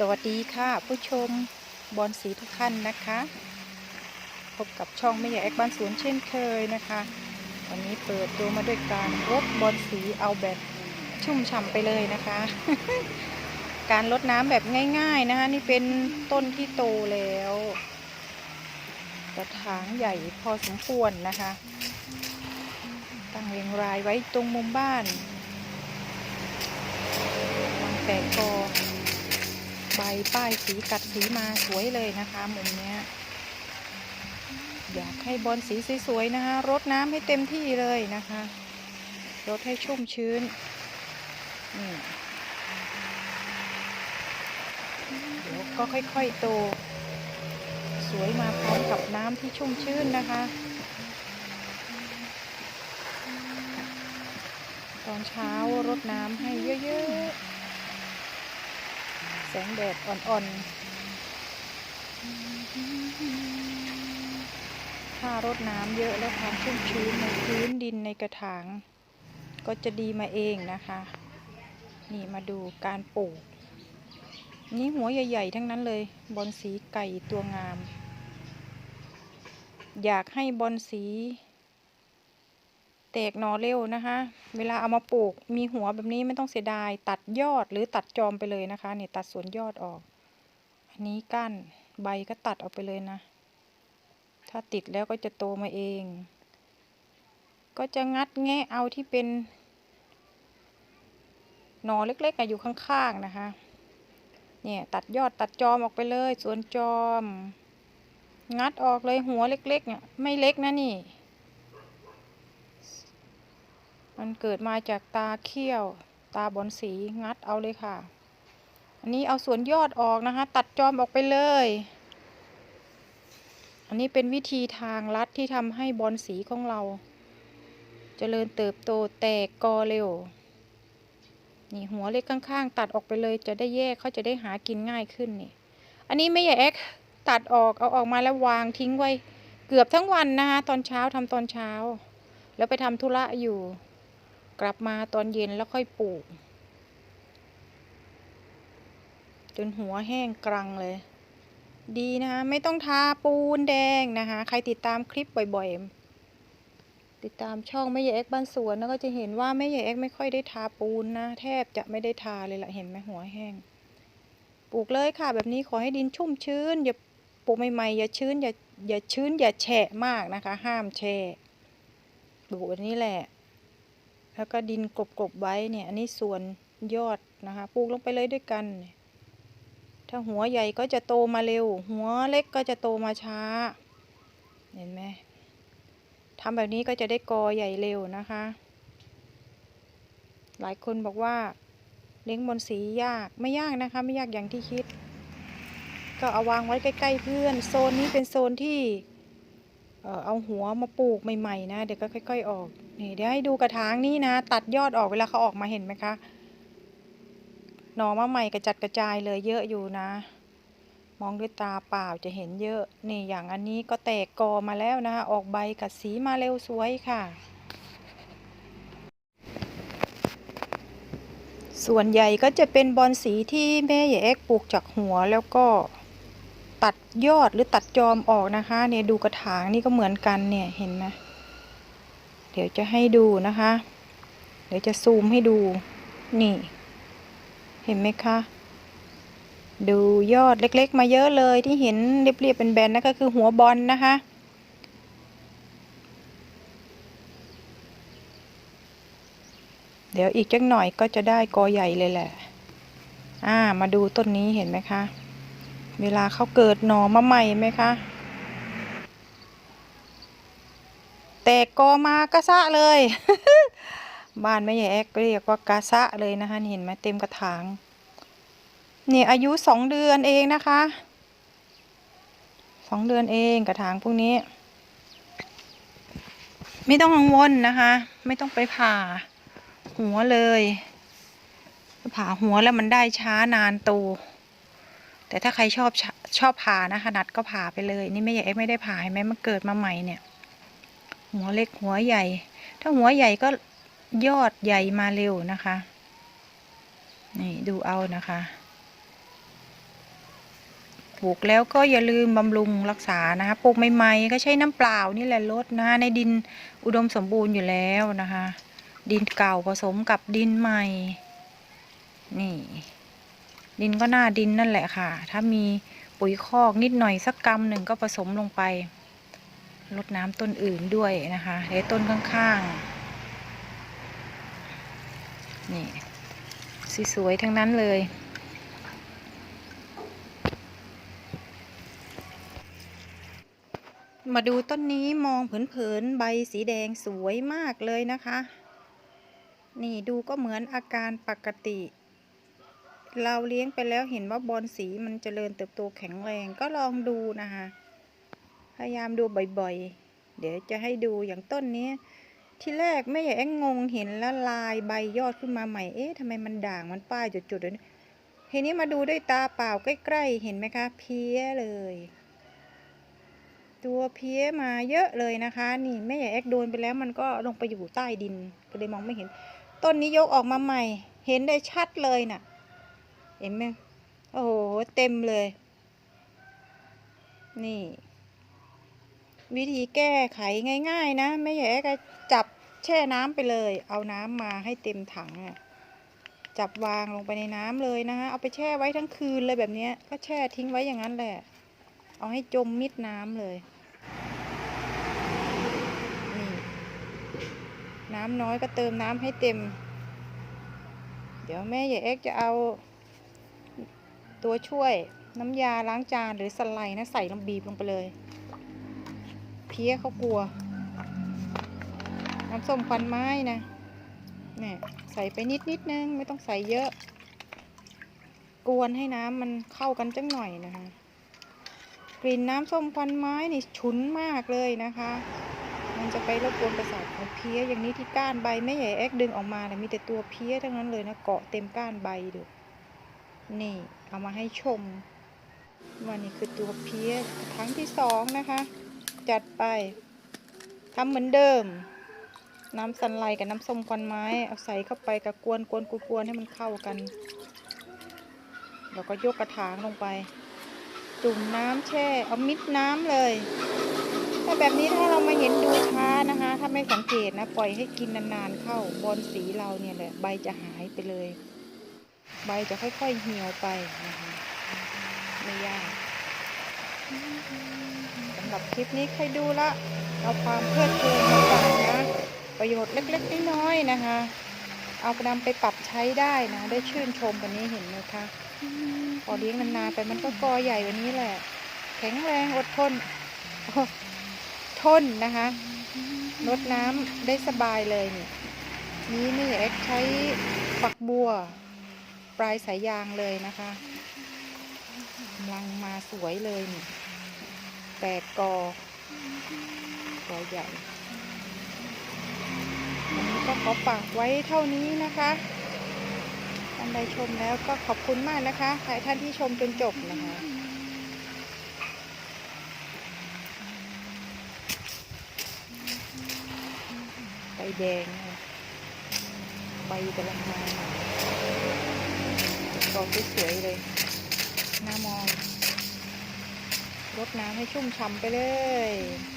สวัสดีค่ะ ผู้ชมบอลสีทุกท่านนะคะ พบกับช่องไม่ใหญ่แอกบ้านสวนเช่นเคยนะคะ วันนี้เปิดตัวมาด้วยการรดบอลสีเอาแบบชุ่มฉ่ำไปเลยนะคะ การลดน้ำแบบง่ายๆนะคะ นี่เป็นต้นที่โตแล้ว กระถางใหญ่พอสมควรนะคะ ตั้งเรียงรายไว้ตรงมุมบ้านวางแตกกอ ใบป้ายสีกัดสีมาสวยเลยนะคะมุมเนี้ยอยากให้บอลสีสวยๆนะคะรดน้ำให้เต็มที่เลยนะคะรดให้ชุ่มชื้นนี่เดี๋ยวก็ค่อยๆโต สวยมาพร้อมกับน้ำที่ชุ่มชื้นนะคะ ตอนเช้ารดน้ำให้เยอะๆ งแดดอ่อนๆ ถ้ารดน้ำเยอะแล้วความชุ่มชื้นในพื้นดินในกระถาง ก็จะดีมาเองนะคะ นี่มาดูการปลูก นี่หัวใหญ่ ๆ ทั้งนั้นเลย บอนสีไก่ตัวงาม อยากให้บอนสี แตกหนอเร็วนะคะ เวลาเอามาปลูกมีหัวแบบนี้ไม่ต้องเสียดาย ตัดยอดหรือตัดจอมไปเลยนะคะเนี่ยตัดส่วนยอดออก อันนี้ก้านใบก็ตัดออกไปเลยนะ ถ้าติดแล้วก็จะโตมาเอง ก็จะงัดแงะเอาที่เป็นหนอเล็กๆอยู่ข้างๆนะคะ เนี่ยตัดยอดตัดจอมออกไปเลย ส่วนจอม งัดออกเลยหัวเล็กๆเนี่ยไม่เล็กนะนี่ มันเกิดมาจากตาเขี้ยว ตาบอนสีงัดเอาเลยค่ะ อันนี้เอาส่วนยอดออกนะคะ ตัดจอมออกไปเลย อันนี้เป็นวิธีทางลัดที่ทำให้บอนสีของเราจเจริญเติบโตแตกกอเร็ว นี่หัวเล็กข้างๆ ตัดออกไปเลย จะได้แยกเขาจะได้หากินง่ายขึ้นนี่ อันนี้ไม่ใหญ่แอกตัดออกเอาออกมาแล้ววางทิ้งไว้ เกือบทั้งวันนะคะตอนเช้าทำตอนเช้า แล้วไปทำธุระอยู่ กลับมาตอนเย็นแล้วค่อยปลูก จนหัวแห้งกรังเลย ดีนะคะไม่ต้องทาปูนแดงนะคะ ใครติดตามคลิปบ่อยๆ ติดตามช่องแม่ใหญ่เอ็กบ้านสวนแล้วก็จะเห็นว่าแม่ใหญ่เอ็กไม่ค่อยได้ทาปูนนะ แทบจะไม่ได้ทาเลยละเห็นไหมหัวแห้ง ปลูกเลยค่ะ แบบนี้ขอให้ดินชุ่มชื้นอย่าปลูกใหม่ๆอย่าชื้นอย่าอย่าชื้นอย่าแฉะมากนะคะ ห้ามแฉะปลูกแบบนี้แหละ แล้วก็ดินกลบๆไว้เนี่ย อันนี้ส่วนยอดนะคะปลูกลงไปเลยด้วยกัน ถ้าหัวใหญ่ก็จะโตมาเร็ว หัวเล็กก็จะโตมาช้า เห็นไหมทำแบบนี้ก็จะได้กอใหญ่เร็วนะคะ หลายคนบอกว่าเลี้ยงบนสียากไม่ยากนะคะ ไม่ยากอย่างที่คิด ก็เอาวางไว้ใกล้ ๆ เพื่อน โซนนี้เป็นโซนที่ เออเอาหัวมาปลูกใหม่ๆนะ เดี๋ยวก็ค่อย ๆ ออก นี่เดี๋ยวให้ดูกระถางนี้นะ ตัดยอดออกเวลาเขาออกมาเห็นไหมคะ หน่อมาใหม่กระจัดกระจายเลยเยอะอยู่นะ มองด้วยตาเปล่าจะเห็นเยอะ นี่อย่างอันนี้ก็แตกกอมาแล้วนะคะ ออกใบกัดสีมาเร็วสวยค่ะส่วนใหญ่ก็จะเป็นบอนสีที่แม่ใหญ่เอ็กปลูกจากหัวแล้วก็ ตัดยอดหรือตัดจอมออกนะคะเนี่ยดูกระถางนี่ก็เหมือนกันเนี่ยเห็นไหมเดี๋ยวจะให้ดูนะคะ เดี๋ยวจะซูมให้ดูนี่ เห็นไหมคะดูยอดเล็ก ๆ มาเยอะเลยที่เห็นเรียบๆเป็นแบนนั่นก็คือหัวบอลนะคะ เดี๋ยวอีกจักหน่อยก็จะได้กอใหญ่เลยแหละ อ่า มาดูต้นนี้เห็นไหมคะ เวลาเขาเกิดหน่อมาใหม่ไหมคะ แตกกอมากระซะเลย บ้านแม่ใหญ่แอกเรียกว่ากาซะเลยนะคะเห็นไหมเต็มกระถางเนี่ยอายุสองเดือนเองนะคะสองเดือนเองกระถางพวกนี้ ไม่ต้องกังวลนะคะ ไม่ต้องไปผ่าหัวเลย ผ่าหัวแล้วมันได้ช้านานโต แต่ถ้าใครชอบชอบผ่านะขนาดก็ผ่าไปเลย นี่ไม่ใหญ่ไม่ได้ผ่าเห็นไหมมันเกิดมาใหม่เนี่ย หัวเล็กหัวใหญ่ ถ้าหัวใหญ่ก็ยอดใหญ่มาเร็วนะคะ นี่ดูเอานะคะปลูกแล้วก็อย่าลืมบำรุงรักษานะคะปลูกใหม่ๆก็ใช้น้ำเปล่านี่แหละลดนะในดินอุดมสมบูรณ์อยู่แล้วนะคะ ดินเก่าผสมกับดินใหม่ นี่ ดินก็หน้าดินนั่นแหละค่ะ ถ้ามีปุ๋ยคอกนิดหน่อยสักกำหนึ่งก็ผสมลงไปลดน้ำต้นอื่นด้วยนะคะและต้นข้างๆ นี่สวยๆทั้งนั้นเลย มาดูต้นนี้มองเผินๆ ใบสีแดงสวยมากเลยนะคะ นี่ดูก็เหมือนอาการปกติ เราเลี้ยงไปแล้วเห็นว่าบอลสีมันเจริญเติบโตแข็งแรงก็ลองดูนะคะ พยายามดูบ่อยๆ เดี๋ยวจะให้ดูอย่างต้นนี้ ที่แรกไม่อยากงงเห็นแล้วลายใบยอดขึ้นมาใหม่ เอ๊ะทำไมมันด่างมันป้ายจุดๆเลยทีนี้มาดูด้วยตาเปล่าใกล้ๆ เห็นไหมคะ เพี้ยเลย ตัวเพี้ยมาเยอะเลยนะคะ นี่แม่ใหญ่แอกโดนไปแล้วมันก็ลงไปอยู่ใต้ดิน ก็เลยมองไม่เห็น ต้นนี้ยกออกมาใหม่ เห็นได้ชัดเลยน่ะ เห็นไหมโอ้โห เต็มเลย นี่ วิธีแก้ไขง่ายๆ นะแม่ใหญ่แอกก็จับแช่น้ำไปเลย เอาน้ำมาให้เต็มถังอะจับวางลงไปในน้ำเลยนะคะเอาไปแช่ไว้ทั้งคืนเลยแบบนี้ก็แช่ทิ้งไว้อย่างนั้นแหละ เอาให้จมมิดน้ำเลยนี่น้ำน้อยก็เติมน้ำให้เต็ม เดี๋ยวแม่ใหญ่เอ็กจะเอา ตัวช่วยน้ำยาล้างจานหรือสไลด์นะใส่ลงบีบลงไปเลย เพี้ยเขากลัว น้ำส้มควันไม้นะเนี่ยใส่ไปนิดนิดนึง ไม่ต้องใส่เยอะ กวนให้น้ำมันเข้ากันจังหน่อยนะคะ กลิ่นน้ำส้มควันไม้นี่ฉุนมากเลยนะคะ มันจะไปรบกวนประสาทของเพี้ยอย่างนี้ที่ก้านใบไม่ใหญ่แอกดึงออกมาเลยมีแต่ตัวเพี้ยทั้งนั้นเลยนะเกาะเต็มก้านใบดู นี่ เอามาให้ชมว่านี่คือตัวเพี้ยครั้งที่สองนะคะ จัดไปทำเหมือนเดิม น้ำสันไลกับน้ำส้มควันไม้ เอาใส่เข้าไปกับกวนกวนกวนกวนให้มันเข้ากันแล้วก็ยกกระถางลงไป จุ่มน้ำแช่ เอามิดน้ำเลยถ้าแบบนี้ถ้าเรามาเห็นดูช้านะคะ ถ้าไม่สังเกตนะ ปล่อยให้กินนานๆเข้าบอลสีเราเนี่ยแหละใบจะหายไปเลย ใบจะค่อยๆเหี่ยวไปนะคะไม่ยากสำหรับคลิปนี้ใครดูละเอาความเพลิดเพลินมาฝากนะ ประโยชน์เล็กๆน้อยๆนะคะ เอาไปนำไปปรับใช้ได้นะ ได้ชื่นชมกันนี้เห็นไหมคะพอเลี้ยงนานๆไปมันก็กอใหญ่ว่านี้แหละ แข็งแรงอดทนทนนะคะลดน้ำได้สบายเลยนี่นี้นี่เอ็กใช้ฝักบัว ปลายสายยางเลยนะคะกำลังมาสวยเลยแปดกอกอใหญ่วันนี้ก็ขอฝากไว้เท่านี้นะคะท่านใดชมแล้วก็ขอบคุณมากนะคะใครท่านที่ชมจนจบนะคะ ใบแดง ใบกำลังมา ใหม่ตอนสวยๆเลยน่ามองรดน้ำให้ชุ่มฉ่ำไปเลย